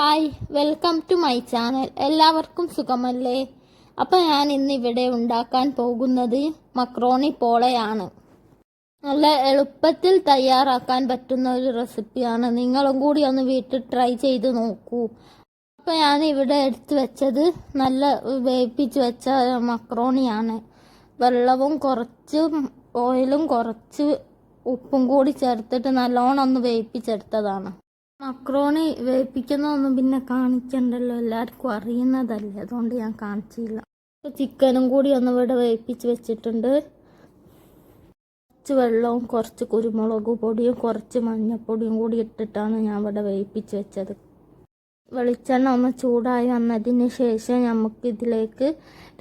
Hi welcome to my channel. എല്ലാവർക്കും സുഖമല്ലേ? അപ്പോൾ ഞാൻ ഇന്ന് ഇവിടെ ഉണ്ടാക്കാൻ പോകുന്നത് മക്രോണി പോളയാണ്. നല്ല എളുപ്പത്തിൽ തയ്യാറാക്കാൻ പറ്റുന്ന ഒരു റെസിപ്പിയാണ്. നിങ്ങളും കൂടി ഒന്ന് വീട്ടിൽ ട്രൈ ചെയ്ത് നോക്കൂ. അപ്പോൾ ഞാൻ ഇവിടെ എടുത്തു വെച്ചത് നല്ല വേവിപ്പിച്ച് വെച്ച മക്രോണിയാണ്. വെള്ളവും കുറച്ച് ഓയിലും കുറച്ച് ഉപ്പും കൂടി ചേർത്തിട്ട് നല്ലോണം ഒന്ന് വേവിപ്പിച്ചെടുത്തതാണ്. മക്രോണി വേവിപ്പിക്കുന്നതൊന്നും പിന്നെ കാണിക്കണ്ടല്ലോ. എല്ലാവർക്കും അറിയുന്നതല്ലേ. അതുകൊണ്ട് ഞാൻ കാണിച്ചില്ല. ചിക്കനും കൂടി ഒന്ന് ഇവിടെ വേവിപ്പിച്ച് വെച്ചിട്ടുണ്ട്. കുറച്ച് വെള്ളവും കുറച്ച് കുരുമുളക് പൊടിയും കുറച്ച് മഞ്ഞൾപ്പൊടിയും കൂടി ഇട്ടിട്ടാണ് ഞാൻ ഇവിടെ വേവിപ്പിച്ച് വെച്ചത്. വെളിച്ചെണ്ണ ഒന്ന് ചൂടായി വന്നതിന് ശേഷം നമുക്ക് ഇതിലേക്ക്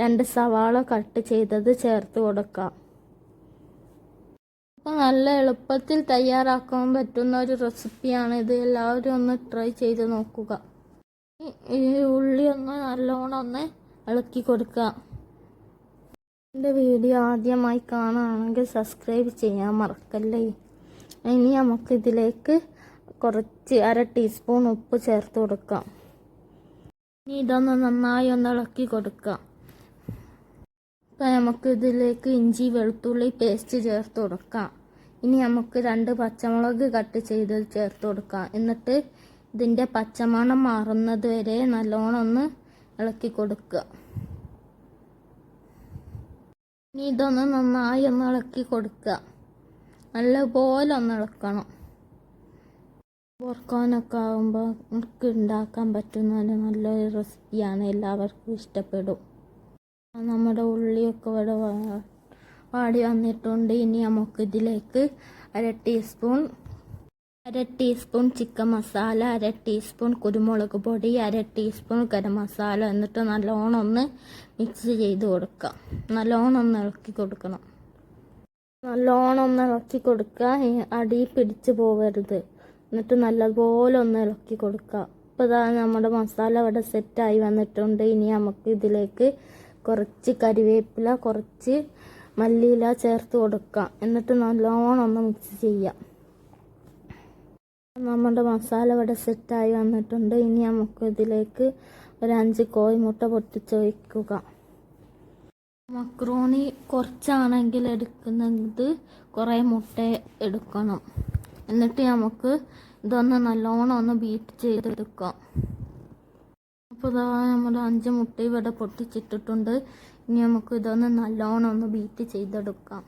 രണ്ട് സവാള കട്ട് ചെയ്തത് ചേർത്ത് കൊടുക്കാം. അപ്പോൾ നല്ല എളുപ്പത്തിൽ തയ്യാറാക്കാൻ പറ്റുന്ന ഒരു റെസിപ്പിയാണ് ഇത്. എല്ലാവരും ഒന്ന് ട്രൈ ചെയ്ത് നോക്കുക. ഈ- ഉള്ളി ഒന്ന് നല്ലോണം ഒന്ന് ഇളക്കി കൊടുക്കുക. എന്റെ വീഡിയോ ആദ്യമായി കാണുകയാണെങ്കിൽ സബ്സ്ക്രൈബ് ചെയ്യാൻ മറക്കല്ലേ? ഇനി നമുക്ക് ഇതിലേക്ക് കുറച്ച് അര ടീസ്പൂൺ ഉപ്പ് ചേർത്ത് കൊടുക്കാം. ഇനി ഇതൊന്ന് നന്നായി ഒന്ന് ഇളക്കി കൊടുക്കാം. ഇപ്പം നമുക്ക് ഇതിലേക്ക് ഇഞ്ചി വെളുത്തുള്ളി പേസ്റ്റ് ചേർത്ത് കൊടുക്കാം. ഇനി നമുക്ക് രണ്ട് പച്ചമുളക് കട്ട് ചെയ്ത് ചേർത്ത് കൊടുക്കാം. എന്നിട്ട് ഇതിന്റെ പച്ചമണം മാറുന്നത് വരെ നല്ലോണം ഒന്ന് ഇളക്കി കൊടുക്കുക. ഇനി ഇതൊന്ന് നന്നായി ഒന്ന് ഇളക്കി കൊടുക്കുക. നല്ലപോലെ ഒന്ന് ഇളക്കണം. ഓർക്കാനൊക്കെ ആകുമ്പോൾ നമുക്ക് ഉണ്ടാക്കാൻ പറ്റുന്ന നല്ലൊരു റെസിപ്പിയാണ് എല്ലാവർക്കും ഇഷ്ടപ്പെടും. നമ്മുടെ ഉള്ളിയൊക്കെ ഇവിടെ വാടി വന്നിട്ടുണ്ട്. ഇനി നമുക്ക് ഇതിലേക്ക് അര ടീസ്പൂൺ അര ടീസ്പൂൺ ചിക്കൻ മസാല അര ടീസ്പൂൺ കുരുമുളക് പൊടി അര ടീസ്പൂൺ ഗരം മസാല എന്നിട്ട് നല്ലോണം ഒന്ന് മിക്സ് ചെയ്ത് കൊടുക്കാം. നല്ലോണം ഒന്ന് ഇളക്കി കൊടുക്കണം. നല്ലോണം ഒന്ന് ഇളക്കി കൊടുക്കുക. അടി പിടിച്ച് പോവരുത്. എന്നിട്ട് നല്ലപോലെ ഒന്ന് ഇളക്കി കൊടുക്കുക. ഇപ്പോൾ നമ്മുടെ മസാല ഇവിടെ സെറ്റായി വന്നിട്ടുണ്ട്. ഇനി നമുക്ക് ഇതിലേക്ക് കുറച്ച് കരിവേപ്പില കുറച്ച് മല്ലിയില ചേർത്ത് കൊടുക്കാം. എന്നിട്ട് നല്ലോണം ഒന്ന് മിക്സ് ചെയ്യാം. നമ്മുടെ മസാല ഇവിടെ സെറ്റായി വന്നിട്ടുണ്ട്. ഇനി നമുക്ക് ഇതിലേക്ക് ഒരു അഞ്ച് കോഴിമുട്ട പൊട്ടിച്ചൊഴിക്കുക മക്രോണി കുറച്ചാണെങ്കിൽ എടുക്കുന്നത് കുറേ മുട്ട എടുക്കണം. എന്നിട്ട് നമുക്ക് ഇതൊന്ന് നല്ലോണം ഒന്ന് ബീറ്റ് ചെയ്തെടുക്കാം. അപ്പോൾ ഇതാ നമ്മുടെ അഞ്ച് മുട്ട ഇവിടെ പൊട്ടിച്ചിട്ടിട്ടുണ്ട്. ഇനി നമുക്ക് ഇതൊന്ന് നല്ലോണം ഒന്ന് ബീറ്റ് ചെയ്തെടുക്കാം.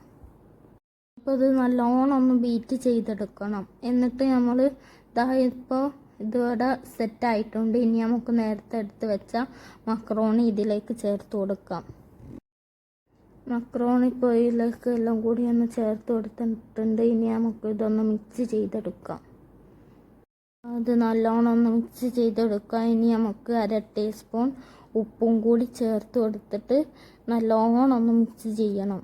അപ്പോൾ ഇത് നല്ലോണം ഒന്ന് ബീറ്റ് ചെയ്തെടുക്കണം. എന്നിട്ട് നമ്മൾ ഇതാ ഇപ്പോൾ ഇതിവിടെ സെറ്റായിട്ടുണ്ട് ഇനി നമുക്ക് നേരത്തെ എടുത്ത് വെച്ച മക്രോണി ഇതിലേക്ക് ചേർത്ത് കൊടുക്കാം. മക്രോണി പൊയിലേക്ക് എല്ലാം കൂടി ഒന്ന് ചേർത്ത് കൊടുത്തിട്ടുണ്ട്. ഇനി നമുക്ക് ഇതൊന്ന് മിക്സ് ചെയ്തെടുക്കാം. അത് നല്ലോണം ഒന്ന് മിക്സ് ചെയ്തെടുക്കുക. ഇനി നമുക്ക് അര ടീസ്പൂൺ ഉപ്പും കൂടി ചേർത്ത് കൊടുത്തിട്ട് നല്ലോണം ഒന്ന് മിക്സ് ചെയ്യണം.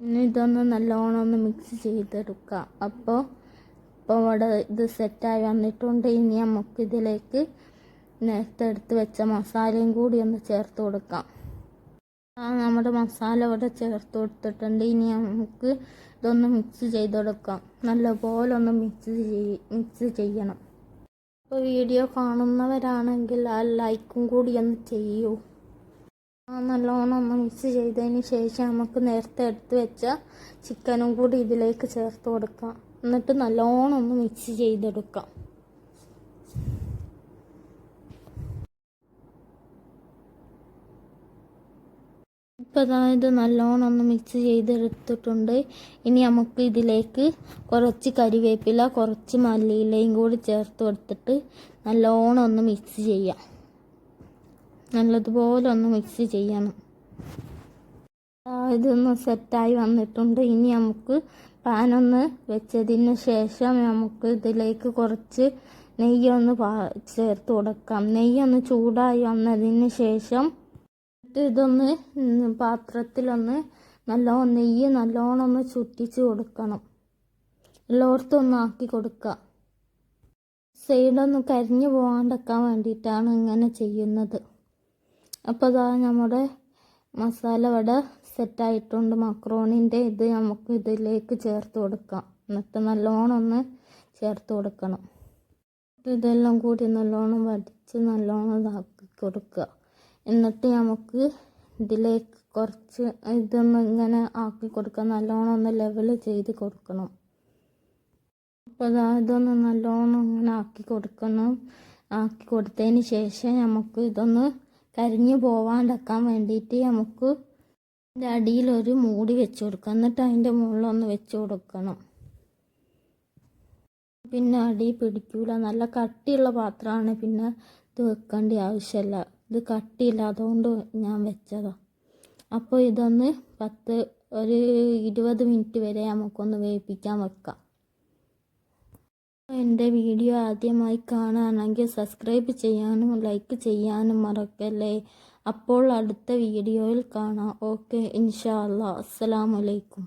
ഇനി ഇതൊന്ന് നല്ലോണം ഒന്ന് മിക്സ് ചെയ്തെടുക്കാം അപ്പോൾ ഇപ്പോൾ ഇവിടെ ഇത് സെറ്റായി വന്നിട്ടുണ്ട്. ഇനി നമുക്കിതിലേക്ക് നേരത്തെ എടുത്ത് വെച്ച മസാലയും കൂടി ഒന്ന് ചേർത്ത് കൊടുക്കാം. ആ നമ്മുടെ മസാല ഇവിടെ ചേർത്ത് കൊടുത്തിട്ടുണ്ട്. ഇനി നമുക്ക് ഇതൊന്ന് മിക്സ് ചെയ്ത് കൊടുക്കാം നല്ലപോലെ ഒന്ന് മിക്സ് മിക്സ് ചെയ്യണം. അപ്പോൾ വീഡിയോ കാണുന്നവരാണെങ്കിൽ ആ ലൈക്കും കൂടി ഒന്ന് ചെയ്യൂ. ആ നല്ലോണം ഒന്ന് മിക്സ് ചെയ്തതിന് ശേഷം നമുക്ക് നേരത്തെ എടുത്ത് വെച്ച ചിക്കനും കൂടി ഇതിലേക്ക് ചേർത്ത് കൊടുക്കാം. എന്നിട്ട് നല്ലോണം ഒന്ന് മിക്സ് ചെയ്തെടുക്കാം. ഇപ്പോൾ ഇത് നല്ലോണം ഒന്ന് മിക്സ് ചെയ്തെടുത്തിട്ടുണ്ട്. ഇനി നമുക്ക് ഇതിലേക്ക് കുറച്ച് കരിവേപ്പില കുറച്ച് മല്ലിയിലയും കൂടി ചേർത്ത് കൊടുത്തിട്ട് നല്ലോണം ഒന്ന് മിക്സ് ചെയ്യാം. നല്ലതുപോലെ ഒന്ന് മിക്സ് ചെയ്യണം. ഇതൊന്ന് സെറ്റായി വന്നിട്ടുണ്ട്. ഇനി നമുക്ക് പാനൊന്ന് വെച്ചതിന് ശേഷം നമുക്ക് ഇതിലേക്ക് കുറച്ച് നെയ്യൊന്ന് ചേർത്ത് കൊടുക്കാം. നെയ്യൊന്ന് ചൂടായി വന്നതിന് ശേഷം എന്നിട്ട് ഇതൊന്ന് പാത്രത്തിലൊന്ന് നല്ലോണം നെയ്യ് നല്ലോണം ഒന്ന് ചുറ്റിച്ച് കൊടുക്കണം. എല്ലായിടത്തും ഒന്ന് ആക്കി കൊടുക്കുക സൈഡൊന്ന് കരിഞ്ഞു പോകാണ്ടിരിക്കാൻ വേണ്ടിയിട്ടാണ് ഇങ്ങനെ ചെയ്യുന്നത്. അപ്പോൾ അതാ നമ്മുടെ മസാല ഇവിടെ സെറ്റായിട്ടുണ്ട് മക്രോണിന്റെ ഇത് നമുക്ക് ഇതിലേക്ക് ചേർത്ത് കൊടുക്കാം. എന്നിട്ട് നല്ലോണം ഒന്ന് ചേർത്ത് കൊടുക്കണം. ഇതെല്ലാം കൂടി നല്ലോണം വടിച്ച് നല്ലോണം ഇതാക്കി കൊടുക്കുക എന്നിട്ട് നമുക്ക് ഇതിലേക്ക് കുറച്ച് ഇതൊന്ന് ഇങ്ങനെ ആക്കി കൊടുക്കുക നല്ലോണം ഒന്ന് ലെവൽ ചെയ്ത് കൊടുക്കണം. അപ്പോൾ ഇതൊന്ന് നല്ലോണം ഇങ്ങനെ ആക്കി കൊടുക്കണം. ആക്കി കൊടുത്തതിന് ശേഷം നമുക്ക് ഇതൊന്ന് കരിഞ്ഞു പോവാണ്ടാക്കാൻ വേണ്ടിയിട്ട് നമുക്ക് അതിന്റെ അടിയിലൊരു മൂടി വെച്ച് കൊടുക്കുക എന്നിട്ട് അതിന്റെ മുകളിലൊന്ന് വെച്ച് കൊടുക്കണം. പിന്നെ അടി പിടിക്കൂല. നല്ല കട്ടിയുള്ള പാത്രമാണ് പിന്നെ ഇത് വെക്കേണ്ട ആവശ്യമില്ല. ഇത് കട്ടിയില്ല അതുകൊണ്ട് ഞാൻ വെച്ചതാണ് അപ്പോൾ ഇതൊന്ന് പത്ത് ഒരു ഇരുപത് മിനിറ്റ് വരെ നമുക്കൊന്ന് വേവിപ്പിക്കാൻ വെക്കാം. എന്റെ വീഡിയോ ആദ്യമായി കാണുകയാണെങ്കിൽ സബ്സ്ക്രൈബ് ചെയ്യാനും ലൈക്ക് ചെയ്യാനും മറക്കല്ലേ? അപ്പോൾ അടുത്ത വീഡിയോയിൽ കാണാം. ഓക്കെ ഇൻഷാ അല്ലാ അസ്സലാമലൈക്കും